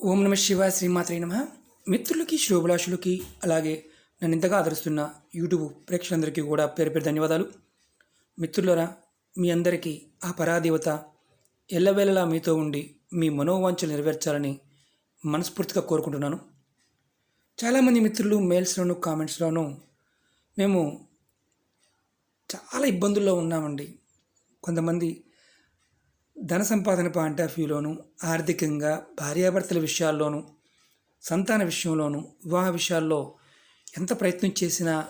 ఓం నమ శివ శ్రీమాత్రే నమ. మిత్రులకి శుభలాషులకి అలాగే నన్ను ఇంతగా ఆదరిస్తున్న యూట్యూబ్ ప్రేక్షకులందరికీ కూడా పేరు పేరు ధన్యవాదాలు. మిత్రులరా మీ అందరికీ ఆ పరాదేవత ఎల్లవేళలా మీతో ఉండి మీ మనోవాంఛలు నెరవేర్చాలని మనస్ఫూర్తిగా కోరుకుంటున్నాను. చాలామంది మిత్రులు మెయిల్స్లోను కామెంట్స్లోనూ మేము చాలా ఇబ్బందుల్లో ఉన్నామండి. కొంతమంది ధన సంపాదన పాయింట్ ఆఫ్ వ్యూలోను ఆర్థికంగా భార్యాభర్తల విషయాల్లోనూ సంతాన విషయంలోనూ వివాహ విషయాల్లో ఎంత ప్రయత్నం చేసినా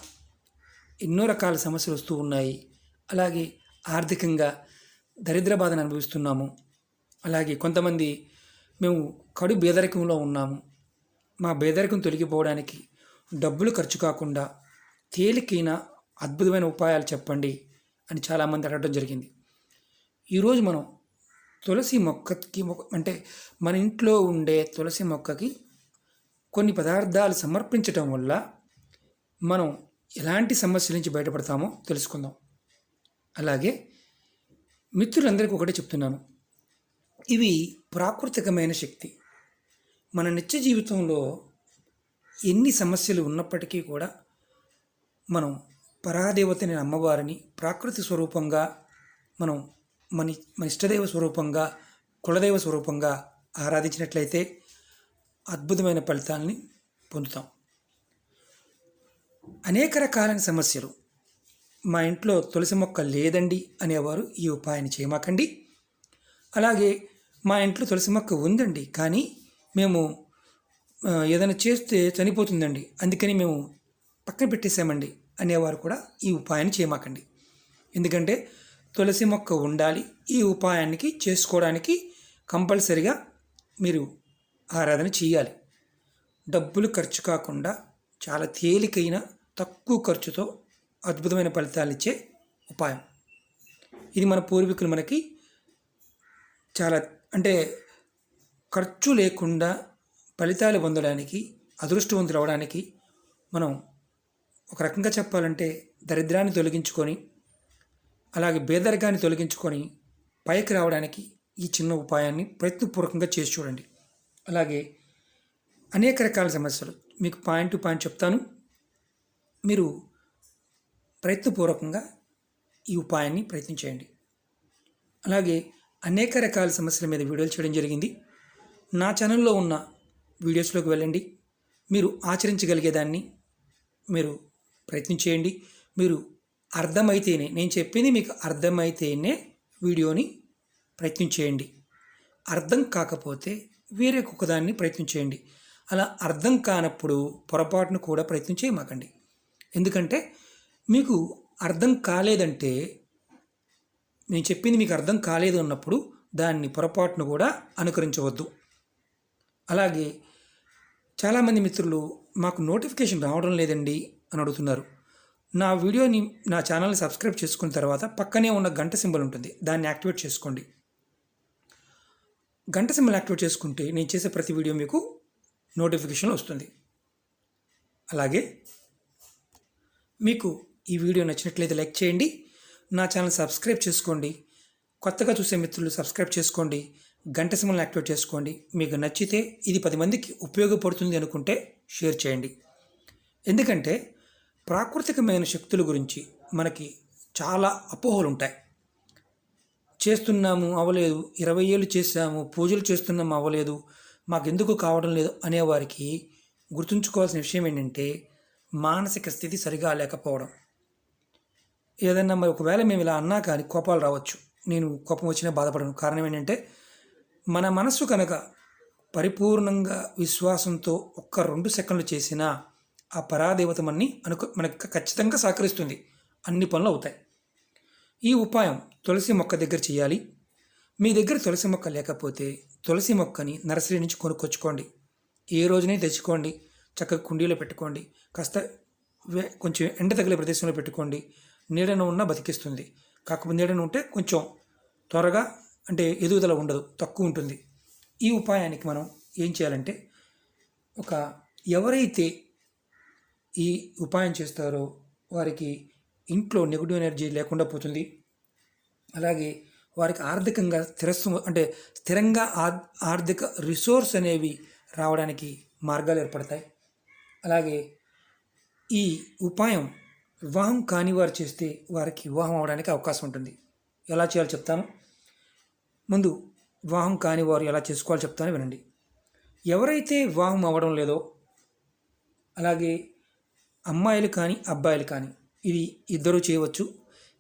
ఎన్నో రకాల సమస్యలు వస్తూ ఉన్నాయి. అలాగే ఆర్థికంగా దరిద్ర బాధను అనుభవిస్తున్నాము. అలాగే కొంతమంది మేము కడు బేదరికంలో ఉన్నాము. మా బేదరికం తొలగిపోవడానికి డబ్బులు ఖర్చు కాకుండా తేలికైన అద్భుతమైన ఉపాయాలు చెప్పండి అని చాలామంది అడగడం జరిగింది. ఈరోజు మనం తులసి మొక్కకి మొక్క- అంటే మన ఇంట్లో ఉండే తులసి మొక్కకి కొన్ని పదార్థాలు సమర్పించటం వల్ల మనం ఎలాంటి సమస్యల నుంచి బయటపడతామో తెలుసుకుందాం. అలాగే మిత్రులందరికీ ఒకటే చెప్తున్నాను. ఇవి ప్రాకృతికమైన శక్తి. మన నిత్య జీవితంలో ఎన్ని సమస్యలు ఉన్నప్పటికీ కూడా మనం పరాదేవతని అమ్మవారిని ప్రాకృతి స్వరూపంగా మనం మన మన ఇష్టదైవ స్వరూపంగా కులదైవ స్వరూపంగా ఆరాధించినట్లయితే అద్భుతమైన ఫలితాలని పొందుతాం. అనేక రకాలైన సమస్యలు. మా ఇంట్లో తులసి మొక్క లేదండి అనేవారు ఈ ఉపాయాన్ని చేయమాకండి. అలాగే మా ఇంట్లో తులసి మొక్క ఉందండి కానీ మేము ఏదైనా చేస్తే చనిపోతుందండి అందుకని మేము పక్కన పెట్టేసామండి అనేవారు కూడా ఈ ఉపాయాన్ని చేయమాకండి. ఎందుకంటే తులసి మొక్క ఉండాలి. ఈ ఉపాయానికి చేసుకోవడానికి కంపల్సరిగా మీరు ఆరాధన చేయాలి. డబ్బులు ఖర్చు కాకుండా చాలా తేలికైన తక్కువ ఖర్చుతో అద్భుతమైన ఫలితాలు ఇచ్చే ఉపాయం. ఇది మన పూర్వీకులు మనకి చాలా అంటే ఖర్చు లేకుండా ఫలితాలు పొందడానికి అదృష్టవంతులు అవడానికి మనం ఒక రకంగా చెప్పాలంటే దరిద్రాన్ని తొలగించుకొని అలాగే పేదరికాన్ని తొలగించుకొని పైకి రావడానికి ఈ చిన్న ఉపాయాన్ని ప్రయత్నపూర్వకంగా చేసి చూడండి. అలాగే అనేక రకాల సమస్యలు మీకు పాయింట్ టు పాయింట్ చెప్తాను. మీరు ప్రయత్నపూర్వకంగా ఈ ఉపాయాన్ని ప్రయత్నం చేయండి. అలాగే అనేక రకాల సమస్యల మీద వీడియోలు చేయడం జరిగింది. నా ఛానల్లో ఉన్న వీడియోస్లోకి వెళ్ళండి. మీరు ఆచరించగలిగేదాన్ని మీరు ప్రయత్నం చేయండి. మీరు అర్థమైతేనే నేను చెప్పింది మీకు అర్థమైతేనే వీడియోని ప్రయత్నం చేయండి. అర్థం కాకపోతే వేరే ఒకదాన్ని ప్రయత్నం చేయండి. అలా అర్థం కానప్పుడు పొరపాటును కూడా ప్రయత్నం చేయమాకండి. ఎందుకంటే మీకు అర్థం కాలేదంటే నేను చెప్పింది మీకు అర్థం కాలేదు అన్నప్పుడు దాన్ని పొరపాటును కూడా అనుకరించవద్దు. అలాగే చాలామంది మిత్రులు మాకు నోటిఫికేషన్ రావడం లేదండి అని అడుగుతున్నారు. నా వీడియోని నా ఛానల్ని సబ్స్క్రైబ్ చేసుకున్న తర్వాత పక్కనే ఉన్న గంట సింబల్ ఉంటుంది. దాన్ని యాక్టివేట్ చేసుకోండి. గంట సింబల్ యాక్టివేట్ చేసుకుంటే నేను చేసే ప్రతి వీడియో మీకు నోటిఫికేషన్ వస్తుంది. అలాగే మీకు ఈ వీడియో నచ్చినట్లయితే లైక్ చేయండి. నా ఛానల్ సబ్స్క్రైబ్ చేసుకోండి. కొత్తగా చూసే మిత్రులు సబ్స్క్రైబ్ చేసుకోండి. గంట సింబల్ని యాక్టివేట్ చేసుకోండి. మీకు నచ్చితే ఇది పది మందికి ఉపయోగపడుతుంది అనుకుంటే షేర్ చేయండి. ఎందుకంటే ప్రాకృతికమైన శక్తుల గురించి మనకి చాలా అపోహలు ఉంటాయి చేస్తున్నాము అవ్వలేదు ఇరవై ఏళ్ళు చేసాము పూజలు చేస్తున్నాము అవ్వలేదు మాకెందుకు కావడం లేదు అనేవారికి గుర్తుంచుకోవాల్సిన విషయం ఏంటంటే మానసిక స్థితి సరిగా లేకపోవడం. ఏదన్నా మరి ఒకవేళ మేము ఇలా అన్నా కానీ కోపాలు రావచ్చు. నేను కోపం వచ్చినా బాధపడను. కారణం ఏంటంటే మన మనస్సు కనుక పరిపూర్ణంగా విశ్వాసంతో ఒక్క రెండు సెకండ్లు చేసినా ఆ పరాదేవత మనని అనుకు మనకు ఖచ్చితంగా సహకరిస్తుంది. అన్ని పనులు అవుతాయి. ఈ ఉపాయం తులసి మొక్క దగ్గర చేయాలి. మీ దగ్గర తులసి మొక్క లేకపోతే తులసి మొక్కని నర్సరీ నుంచి కొనుక్కొచ్చుకోండి. ఏ రోజునే తెచ్చుకోండి. చక్కగా కుండీలో పెట్టుకోండి. కాస్త వే- కొంచెం ఎండ తగిలే ప్రదేశంలో పెట్టుకోండి. నీడన ఉన్న బతికిస్తుంది. కాకపోతే నీడన ఉంటే కొంచెం త్వరగా అంటే ఎదుగుదల ఉండదు. తక్కువ ఉంటుంది. ఈ ఉపాయానికి మనం ఏం చేయాలంటే ఒక ఎవరైతే ఈ ఉపాయం చేస్తారో వారికి ఇంట్లో నెగిటివ్ ఎనర్జీ లేకుండా పోతుంది. అలాగే వారికి ఆర్థికంగా స్థిరస్వం అంటే స్థిరంగా ఆర్- ఆర్థిక రిసోర్స్ అనేవి రావడానికి మార్గాలు ఏర్పడతాయి. అలాగే ఈ ఉపాయం వివాహం కాని వారు చేస్తే వారికి వివాహం అవడానికి అవకాశం ఉంటుంది. ఎలా చేయాలో చెప్తాను. ముందు వివాహం కాని వారు ఎలా చేసుకోవాలో చెప్తాను వినండి. ఎవరైతే వివాహం అవ్వడం లేదో అలాగే అమ్మాయిలు కానీ అబ్బాయిలు కానీ ఇది ఇద్దరు చేయవచ్చు.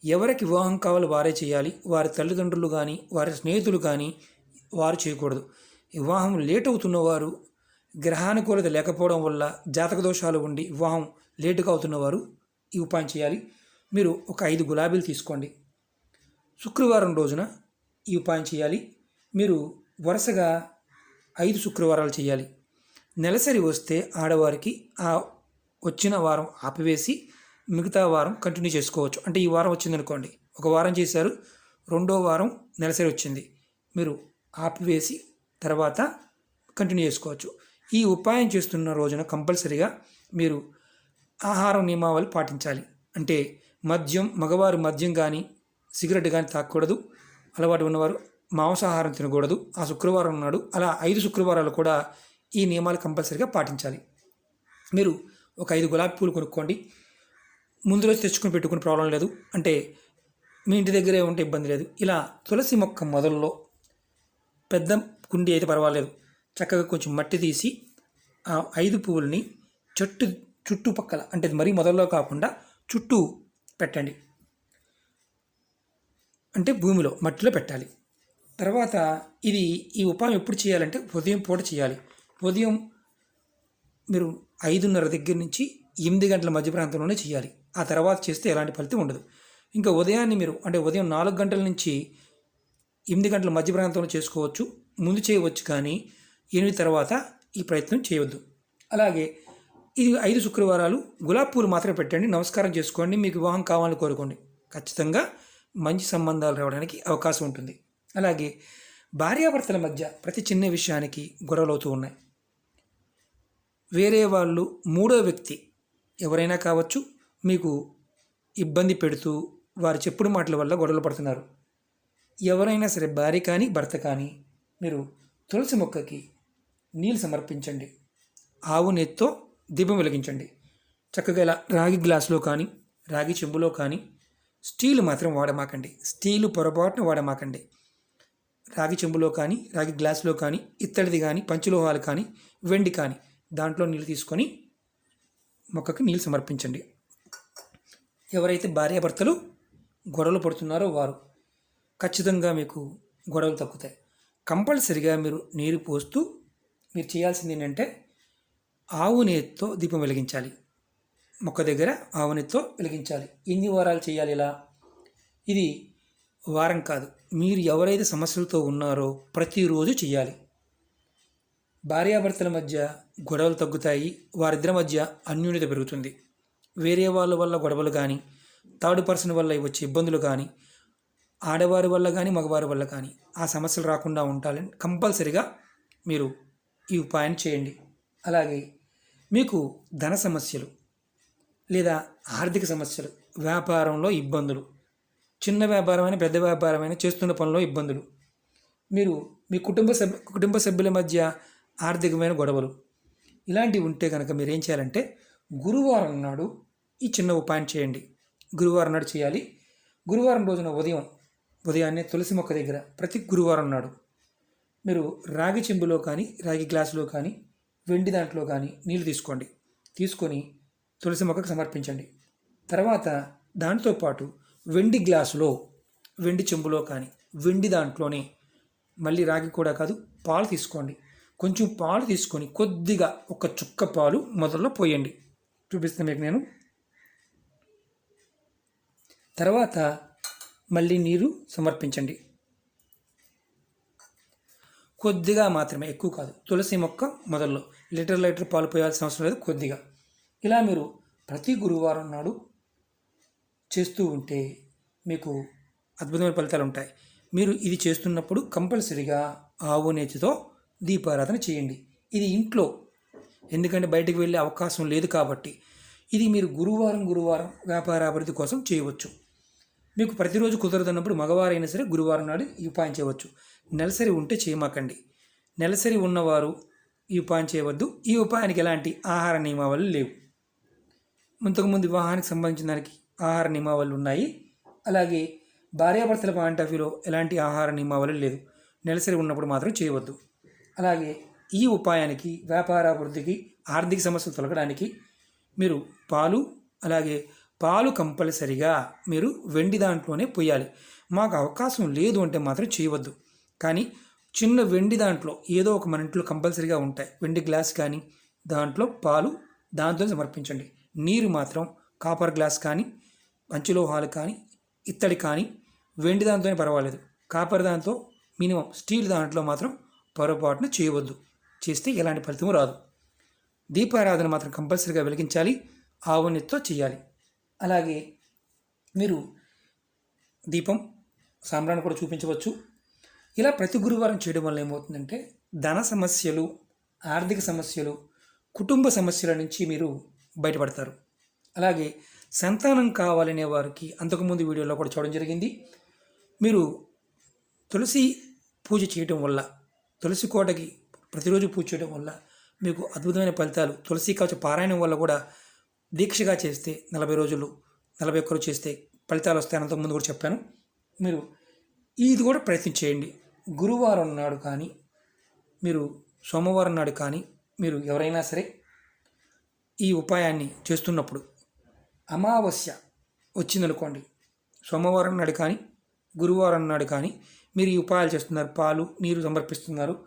ఎవరికి వివాహం కావాలో వారే చేయాలి. వారి తల్లిదండ్రులు కానీ వారి స్నేహితులు కానీ వారు చేయకూడదు. వివాహం లేట్ అవుతున్న వారు గ్రహానుకూలత లేకపోవడం వల్ల జాతక దోషాలు ఉండి వివాహం లేటుగా అవుతున్నవారు ఈ ఉపాయం చేయాలి. మీరు ఒక ఐదు గులాబీలు తీసుకోండి. శుక్రవారం రోజున ఈ ఉపాయం చేయాలి. మీరు వరుసగా ఐదు శుక్రవారాలు చేయాలి. నెలసరి వస్తే ఆడవారికి ఆ వచ్చిన వారం ఆపివేసి మిగతా వారం కంటిన్యూ చేసుకోవచ్చు. అంటే ఈ వారం వచ్చిందనుకోండి ఒక వారం చేశారు రెండో వారం నెలసరి వచ్చింది. మీరు ఆపివేసి తర్వాత కంటిన్యూ చేసుకోవచ్చు. ఈ ఉపాయం చేస్తున్న రోజున కంపల్సరిగా మీరు ఆహారం నియమావళి పాటించాలి. అంటే మద్యం మగవారు మద్యం కానీ సిగరెట్ కానీ తాగకూడదు అలవాటు ఉన్నవారు మాంసాహారం తినకూడదు. ఆ శుక్రవారం ఉన్నాడు అలా ఐదు శుక్రవారాలు కూడా ఈ నియమాలు కంపల్సరిగా పాటించాలి. మీరు ఒక ఐదు గులాబీ పూలు కొనుక్కోండి. ముందు రోజు తెచ్చుకొని పెట్టుకుని ప్రాబ్లం లేదు. అంటే మీ ఇంటి దగ్గరే ఉంటే ఇబ్బంది లేదు. ఇలా తులసి మొక్క మొదల్లో పెద్ద కుండి అయితే పర్వాలేదు. చక్కగా కొంచెం మట్టి తీసి ఆ ఐదు పువ్వుల్ని చెట్టు చుట్టుపక్కల అంటే మరీ మొదల్లో కాకుండా చుట్టూ పెట్టండి. అంటే భూమిలో మట్టిలో పెట్టాలి. తర్వాత ఇది ఈ ఉపాయం ఎప్పుడు చేయాలంటే ఉదయం పూట చేయాలి. ఉదయం మీరు ఐదున్నర దగ్గర నుంచి ఎనిమిది గంటల మధ్య ప్రాంతంలోనే చేయాలి. ఆ తర్వాత చేస్తే ఎలాంటి ఫలితం ఉండదు. ఇంకా ఉదయాన్నే మీరు అంటే ఉదయం నాలుగు గంటల నుంచి ఎనిమిది గంటల మధ్య ప్రాంతంలో చేసుకోవచ్చు. ముందు చేయవచ్చు కానీ ఎనిమిది తర్వాత ఈ ప్రయత్నం చేయవద్దు. అలాగే ఇది ఐదు శుక్రవారాలు గులాబీ పూలు మాత్రమే పెట్టండి. నమస్కారం చేసుకోండి. మీకు వివాహం కావాలని కోరుకోండి. ఖచ్చితంగా మంచి సంబంధాలు రావడానికి అవకాశం ఉంటుంది. అలాగే భార్యాభర్తల మధ్య ప్రతి చిన్న విషయానికి గొడవలు అవుతూ ఉన్నాయి. వేరే వాళ్ళు మూడో వ్యక్తి ఎవరైనా కావచ్చు మీకు ఇబ్బంది పెడుతూ వారి చెప్పుడు మాటల వల్ల గొడవలు పడుతున్నారు. ఎవరైనా సరే భార్య కానీ భర్త కానీ మీరు తులసి మొక్కకి నీళ్ళు సమర్పించండి. ఆవు నెత్తో దీపం వెలిగించండి. చక్కగా ఇలా రాగి గ్లాసులో కానీ రాగి చెంబులో కానీ స్టీల్ మాత్రం వాడమాకండి. స్టీలు పొరపాటున వాడమాకండి. రాగి చెంబులో కానీ రాగి గ్లాసులో కానీ ఇత్తడిది కానీ పంచలోహాలు కానీ వెండి కానీ దాంట్లో నీళ్ళు తీసుకొని మొక్కకి నీళ్ళు సమర్పించండి. ఎవరైతే భార్యాభర్తలు గొడవలు పడుతున్నారో వారు ఖచ్చితంగా మీకు గొడవలు తగ్గుతాయి. కంపల్సరిగా మీరు నీరు పోస్తూ మీరు చేయాల్సింది ఏంటంటే ఆవు నేతితో దీపం వెలిగించాలి. మొక్క దగ్గర ఆవు నేతితో వెలిగించాలి. ఎన్ని వారాలు చేయాలి ఇలా ఇది వారం కాదు. మీరు ఎవరైతే సమస్యలతో ఉన్నారో ప్రతిరోజు చేయాలి. భార్యాభర్తల మధ్య గొడవలు తగ్గుతాయి వారిద్దరి మధ్య అన్యూన్యత పెరుగుతుంది. వేరే వాళ్ళ వల్ల గొడవలు కానీ థర్డ్ పర్సన్ వల్ల వచ్చే ఇబ్బందులు కానీ ఆడవారి వల్ల కానీ మగవారి వల్ల కానీ ఆ సమస్యలు రాకుండా ఉండాలని కంపల్సరిగా మీరు ఈ ఉపాయం చేయండి. అలాగే మీకు ధన సమస్యలు లేదా ఆర్థిక సమస్యలు వ్యాపారంలో ఇబ్బందులు చిన్న వ్యాపారమైన పెద్ద వ్యాపారమైన చేస్తున్న పనిలో ఇబ్బందులు మీరు మీ కుటుంబ సభ్యు కుటుంబ సభ్యుల మధ్య ఆర్థికమైన గొడవలు. ఇలాంటివి ఉంటే కనుక మీరు ఏం చేయాలంటే గురువారం నాడు ఈ చిన్న ఉపాయం చేయండి. గురువారం నాడు చేయాలి. గురువారం రోజున ఉదయం ఉదయాన్నే తులసి మొక్క దగ్గర ప్రతి గురువారం నాడు మీరు రాగి చెంబులో కానీ రాగి గ్లాసులో కానీ వెండి దాంట్లో కానీ నీళ్ళు తీసుకోండి. తీసుకొని తులసి మొక్కకు సమర్పించండి. తర్వాత దాంతోపాటు వెండి గ్లాసులో వెండి చెంబులో కానీ వెండి దాంట్లోనే మళ్ళీ రాగి కూడా కాదు పాలు తీసుకోండి. కొంచెం పాలు తీసుకొని కొద్దిగా ఒక చుక్క పాలు మొదల్లో పోయండి. చూపిస్తాను మీకు నేను. తర్వాత మళ్ళీ నీరు సమర్పించండి. కొద్దిగా మాత్రమే ఎక్కువ కాదు. తులసి మొక్క మొదల్లో. లీటర్ లీటర్ పాలు పోయాల్సిన అవసరం లేదు కొద్దిగా. ఇలా మీరు ప్రతి గురువారం నాడు చేస్తూ ఉంటే మీకు అద్భుతమైన ఫలితాలు ఉంటాయి. మీరు ఇది చేస్తున్నప్పుడు కంపల్సరిగా ఆవు నేతితో దీపారాధన చేయండి. ఇది ఇంట్లో ఎందుకంటే బయటకు వెళ్ళే అవకాశం లేదు కాబట్టి ఇది మీరు గురువారం గురువారం వ్యాపార అభివృద్ధి కోసం చేయవచ్చు. మీకు ప్రతిరోజు కుదరదన్నప్పుడు మగవారైనా సరే గురువారం నాడు ఈ ఉపాయం చేయవచ్చు. నెలసరి ఉంటే చేయమాకండి. నెలసరి ఉన్నవారు ఈ ఉపాయం చేయవద్దు. ఈ ఉపాయానికి ఎలాంటి ఆహార నియమావళి లేవు. ఇంతకుముందు వివాహానికి సంబంధించిన దానికి ఆహార నియమావళి ఉన్నాయి. అలాగే భార్యాభర్తల పాయింట్ ఆఫ్ వ్యూలో ఎలాంటి ఆహార నియమావళి లేదు. నెలసరి ఉన్నప్పుడు మాత్రం చేయవద్దు. అలాగే ఈ ఉపాయానికి వ్యాపారాభివృద్ధికి ఆర్థిక సమస్యలు తొలగడానికి మీరు పాలు అలాగే పాలు కంపల్సరిగా మీరు వెండి దాంట్లోనే పోయాలి మాకు అవకాశం లేదు అంటే మాత్రం చేయవద్దు. కానీ చిన్న వెండి దాంట్లో ఏదో ఒక మన ఇంట్లో కంపల్సరీగా ఉంటాయి. వెండి గ్లాస్ కానీ దాంట్లో పాలు దాంతో సమర్పించండి. నీరు మాత్రం కాపర్ గ్లాస్ కానీ పంచలోహాలు కానీ ఇత్తడి కానీ వెండి దాంతోనే పర్వాలేదు. కాపర్ దాంతో మినిమం స్టీల్ దాంట్లో మాత్రం పొరపాటున చేయవద్దు. చేస్తే ఎలాంటి ఫలితం రాదు. దీపారాధన మాత్రం కంపల్సరీగా వెలిగించాలి. ఆవునితో చేయాలి. అలాగే మీరు దీపం సాంబ్రాన్ని కూడా చూపించవచ్చు. ఇలా ప్రతి గురువారం చేయడం వల్ల ఏమవుతుందంటే ధన సమస్యలు ఆర్థిక సమస్యలు కుటుంబ సమస్యల నుంచి మీరు బయటపడతారు. అలాగే సంతానం కావాలనే వారికి అంతకుముందు వీడియోలో కూడా చూడడం జరిగింది. మీరు తులసి పూజ చేయటం వల్ల తులసి కోటకి ప్రతిరోజు పూజ చేయడం వల్ల మీకు అద్భుతమైన ఫలితాలు. తులసి కవచ పారాయణం వల్ల కూడా దీక్షగా చేస్తే నలభై రోజులు నలభై ఒక్కరు చేస్తే ఫలితాలు వస్తాయని ముందు కూడా చెప్పాను. మీరు ఇది కూడా ప్రయత్నం చేయండి. గురువారం నాడు కానీ మీరు సోమవారం నాడు కానీ మీరు ఎవరైనా సరే ఈ ఉపాయాన్ని చేస్తున్నప్పుడు అమావాస్య వచ్చిందనుకోండి సోమవారం నాడు కానీ గురువారం నాడు కానీ మీరు ఈ ఉపాయాలు చేస్తున్నారు పాలు నీరు సమర్పిస్తున్నారు.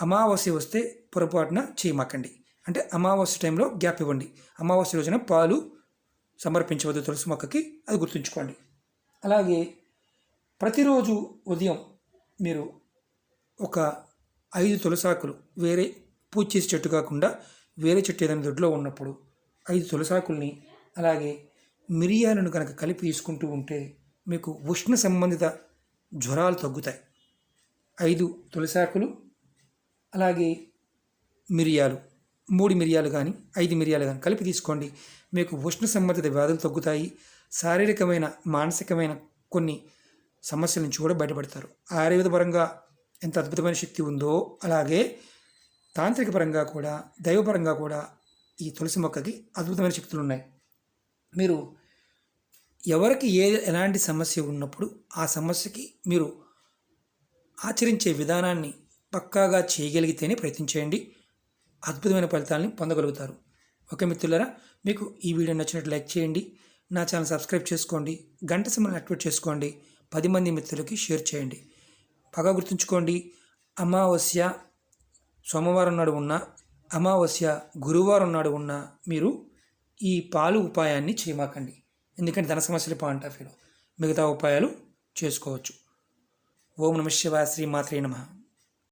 అమావాస్య వస్తే పొరపాటున చేయమాకండి. అంటే అమావాస్య టైంలో గ్యాప్ ఇవ్వండి. అమావాస్య రోజున పాలు సమర్పించవద్దు తులసి మొక్కకి అది గుర్తుంచుకోండి. అలాగే ప్రతిరోజు ఉదయం మీరు ఒక ఐదు తులసాకులు వేరే పూజ చేసే చెట్టు కాకుండా వేరే చెట్టు ఏదైనా దొడ్లో ఉన్నప్పుడు ఐదు తులసాకుల్ని అలాగే మిరియాలను కనుక కలిపి తీసుకుంటూ ఉంటే మీకు ఉష్ణ సంబంధిత జ్వరాలు తగ్గుతాయి. ఐదు తులసాకులు అలాగే మిరియాలు. మూడు మిరియాలు కానీ ఐదు మిరియాలు కానీ కలిపి తీసుకోండి. మీకు ఉష్ణ సంబంధిత వ్యాధులు తగ్గుతాయి. శారీరకమైన మానసికమైన కొన్ని సమస్యల నుంచి కూడా బయటపడతారు. ఆయుర్వేద పరంగా ఎంత అద్భుతమైన శక్తి ఉందో అలాగే తాంత్రిక పరంగా కూడా దైవపరంగా కూడా ఈ తులసి మొక్కకి అద్భుతమైన శక్తులు ఉన్నాయి మీరు ఎవరికి ఏ ఎలాంటి సమస్య ఉన్నప్పుడు ఆ సమస్యకి మీరు ఆచరించే విధానాన్ని పక్కాగా చేయగలిగితేనే ప్రయత్నించేయండి అద్భుతమైన ఫలితాలని పొందగలుగుతారు. ఓకే మిత్రులారా మీకు ఈ వీడియో నచ్చినట్లు లైక్ చేయండి. నా ఛానల్ సబ్స్క్రైబ్ చేసుకోండి. గంట సింబల్ని యాక్టివేట్ చేసుకోండి. పది మంది మిత్రులకి షేర్ చేయండి. బాగా గుర్తుంచుకోండి అమావాస్య సోమవారం నాడు ఉన్న అమావాస్య గురువారం నాడు ఉన్న మీరు ఈ పాలు ఉపాయాన్ని చేయమాకండి. ఎందుకంటే ధన సమస్యలు పాయింట్ ఆఫ్ వ్యూలో మిగతా ఉపాయాలు చేసుకోవచ్చు. ఓం నమ శివాయ శ్రీ మాత్రే నమః.